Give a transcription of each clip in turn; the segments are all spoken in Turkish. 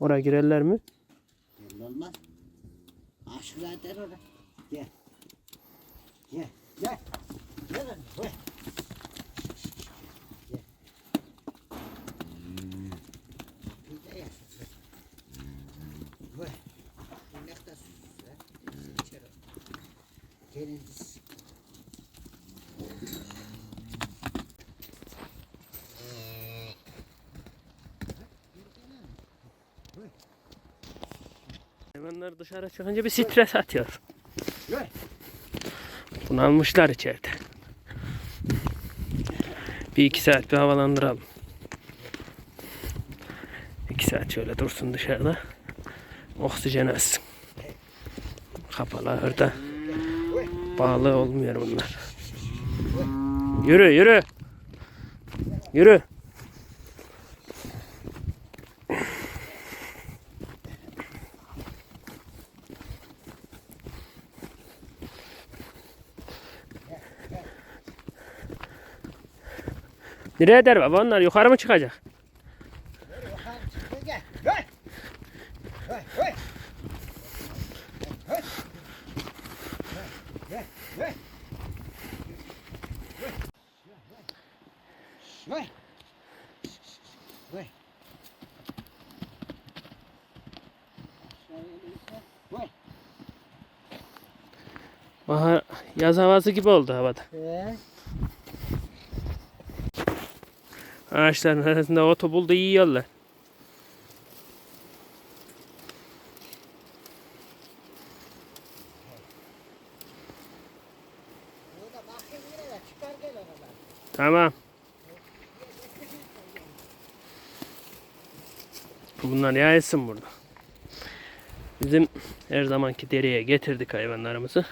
Oraya girerler mi? Hayvanlar dışarı çıkınca bir stres atıyor. Bunu almışlar içeride. Bir iki saat bir havalandıralım. İki saat şöyle dursun dışarıda. Oksijen alsın. Kapalı orada. Bağlı olmuyor bunlar. Yürü yürü. Yürü. Nereye eder baba onlar yukarı mı çıkacak? Bahar yaz havası gibi oldu havada. Ee? Ağaçların arasında oto buldu yiyorlar. Tamam. Bunlar yayılsın burada. Bizim her zamanki dereye getirdik hayvanlarımızı.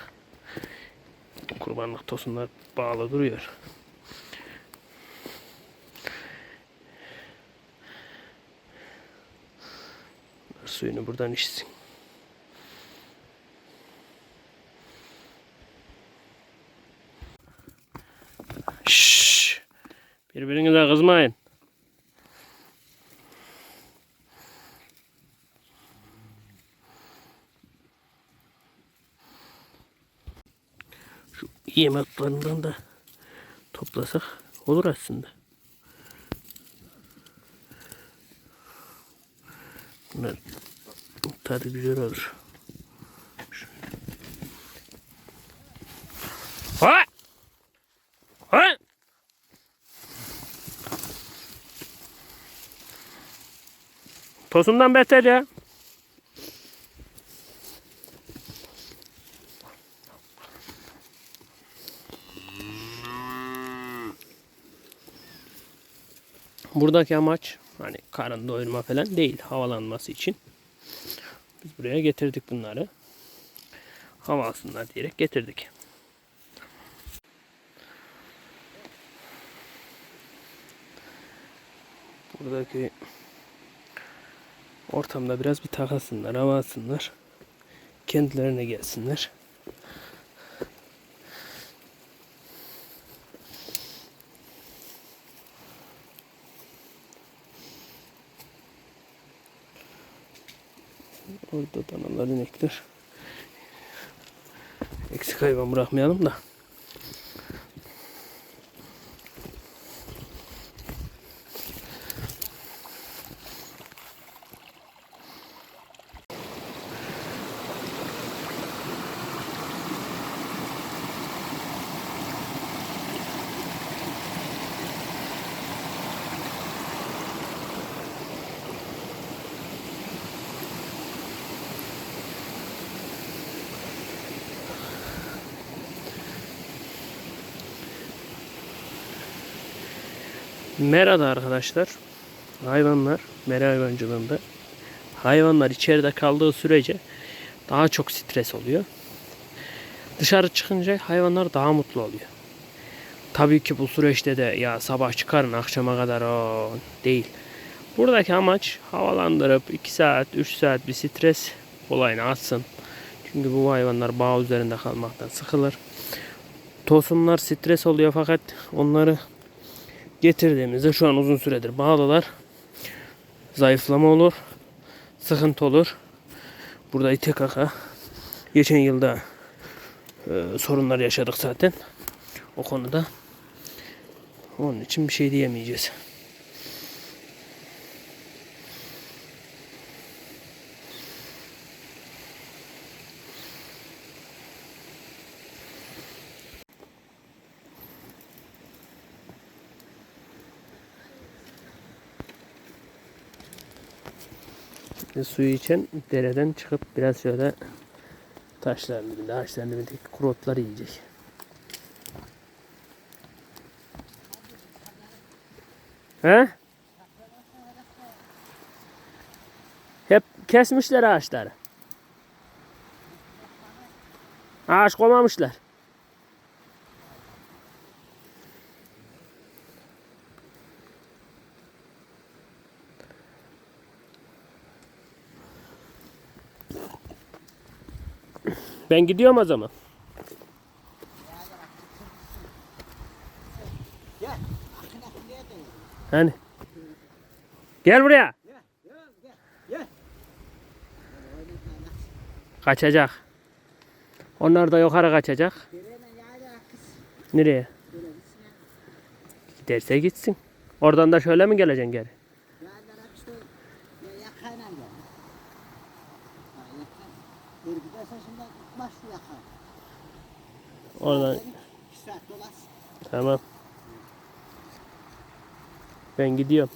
Kurbanlık tosunlar bağlı duruyor. Suyunu buradan içsin. Şşş. Birbirinize kızmayın. Şu yemeklerinden de toplasak olur aslında. Bunlar tadı güzel olur. Ha! Ha! Tosundan beter ya. Buradaki amaç hani karın doyurma falan değil. Havalanması için. Biz buraya getirdik bunları. Hava alsınlar diyerek getirdik. Buradaki ortamda biraz bir takasınlar, hava alsınlar. Kendilerine gelsinler. Orada danalar, inekler. Eksik hayvan bırakmayalım da. Merada arkadaşlar. Hayvanlar, mera hayvancılığında hayvanlar içeride kaldığı sürece daha çok stres oluyor. Dışarı çıkınca hayvanlar daha mutlu oluyor. Tabii ki bu süreçte de ya sabah çıkarın akşama kadar o değil. Buradaki amaç havalandırıp 2 saat 3 saat bir stres olayını atsın. Çünkü bu hayvanlar bağ üzerinde kalmaktan sıkılır. Tosunlar stres oluyor fakat onları getirdiğimizde şu an uzun süredir bağlılar. Zayıflama olur. sıkıntı olur. Burada İTKK geçen yılda e, sorunlar yaşadık zaten o konuda. Onun için bir şey diyemeyeceğiz. Şimdi suyu içen dereden çıkıp biraz şöyle taşların dibinde, ağaçların dibindeki kuru otları yiyecek. He? Hep kesmişler ağaçları. Ağaç koymamışlar. Ben gidiyorum o zaman. Hani? Gel buraya. Kaçacak. Onlar da yukarı kaçacak. Nereye? Giderse gitsin. Oradan da şöyle mi geleceksin geri? Yayla işte ya yakayla gel. Ha yakay. Geri gidersen şimdi baş şu yakar. Oradan tamam. Ben gidiyorum.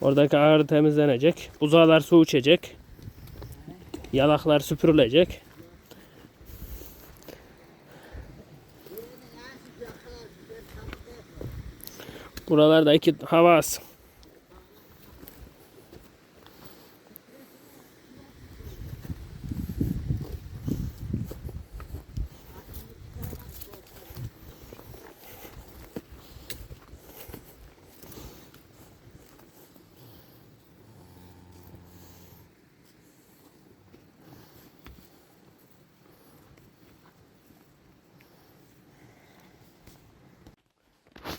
Oradaki ağrı temizlenecek. Buzağlar su içecek. Yalaklar süpürülecek. Buralarda iki hava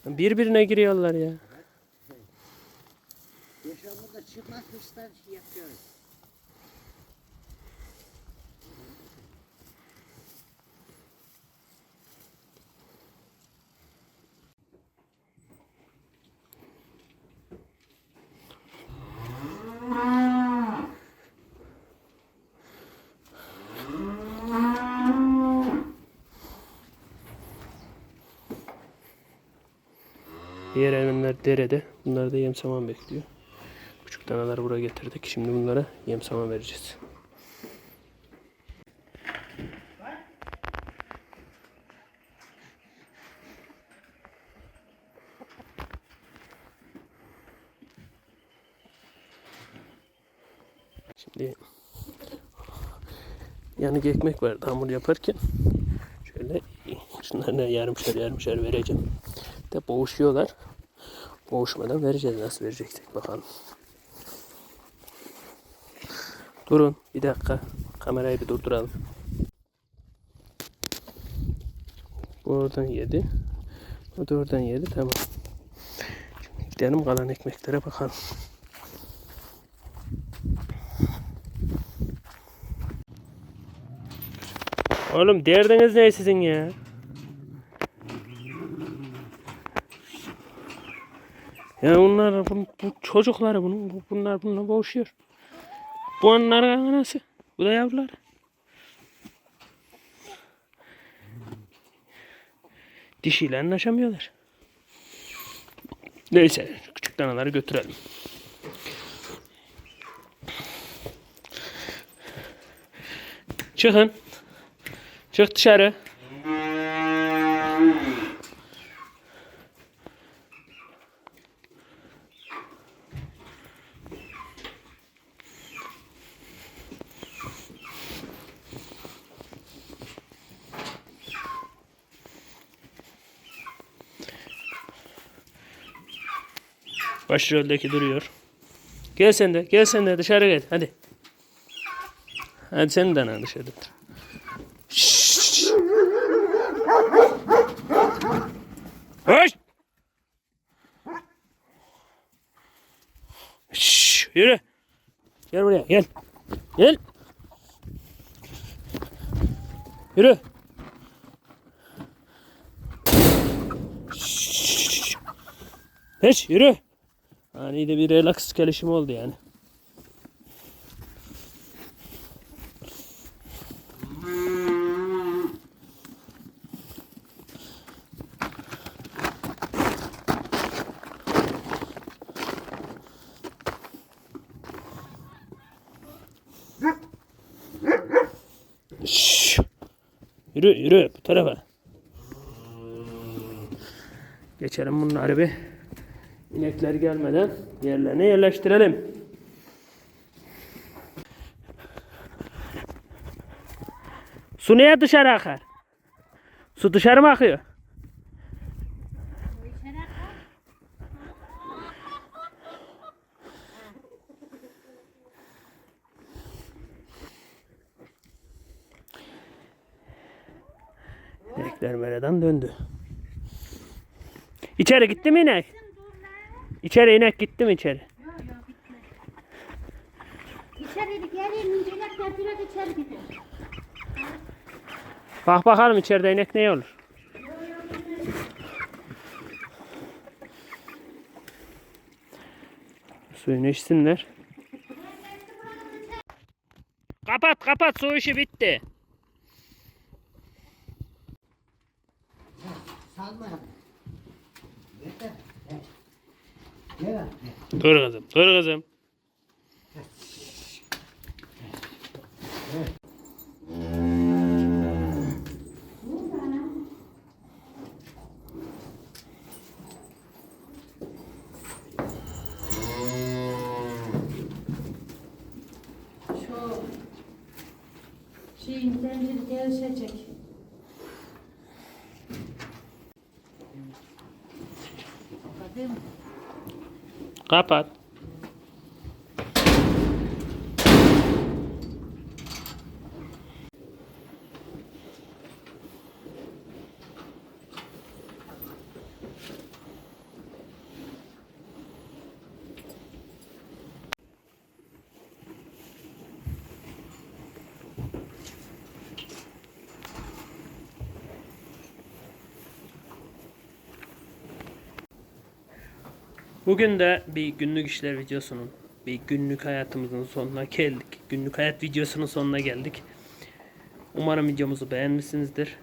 Birbirine giriyorlar ya. Yaşamında çıkmaz kıştan şey yapıyoruz. Diğer hayvanlar derede. Bunlar da yem saman bekliyor. Küçük danaları buraya getirdik. Şimdi bunlara yem saman vereceğiz. Şimdi yanık ekmek vardı hamur yaparken. Şöyle şunları yarımşar yarımşar vereceğim. De boğuşuyorlar. Boğuşmadan vereceğiz. Nasıl vereceksek bakalım. Durun bir dakika. Kamerayı bir durduralım. Bu oradan yedi. O da oradan yedi. Tamam. Şimdi gidelim kalan ekmeklere bakalım. Oğlum derdiniz ne sizin ya? Ya bunlar bu, bu çocukları bunun bu- bunlar bununla boğuşuyor. Bu onların anası. Bu da yavrular. Dişiyle anlaşamıyorlar. Neyse küçük danaları götürelim. Çıkın. Çık dışarı. Başroldeki duruyor. Gel sen de, gel sen de dışarı gel. Hadi. Hadi sen de ana dışarı. Şşş. Hoş. Şşş. yürü. Gel buraya gel. Gel. Yürü. Şşş. Geç yürü. Ani de bir relax gelişim oldu yani. Şşş. Yürü yürü bu tarafa. Geçelim bunları bir. İnekler gelmeden yerlerine yerleştirelim. Su niye dışarı akar? Su dışarı mı akıyor? İnekler meradan döndü. İçeri gitti mi inek? İçeri inek gitti mi içeri? Yok yok gitme. İçeri gelin inceler direkt içeri gidiyor. Bak bakalım içeride inek ne olur? Suyunu içsinler. Kapat kapat su işi bitti. Salma. Gel. Dur kızım dur kızım. Şu şeyin zinciri gevşecek. Kapat. Bugün de bir günlük işler videosunun, bir günlük hayatımızın sonuna geldik. Günlük hayat videosunun sonuna geldik. Umarım videomuzu beğenmişsinizdir.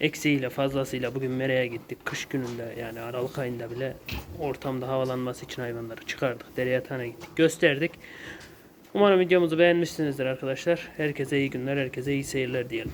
Eksiğiyle fazlasıyla bugün Mera'ya gittik. Kış gününde yani Aralık ayında bile ortamda havalanması için hayvanları çıkardık. Dere yatağına gittik. Gösterdik. Umarım videomuzu beğenmişsinizdir arkadaşlar. Herkese iyi günler, herkese iyi seyirler diyelim.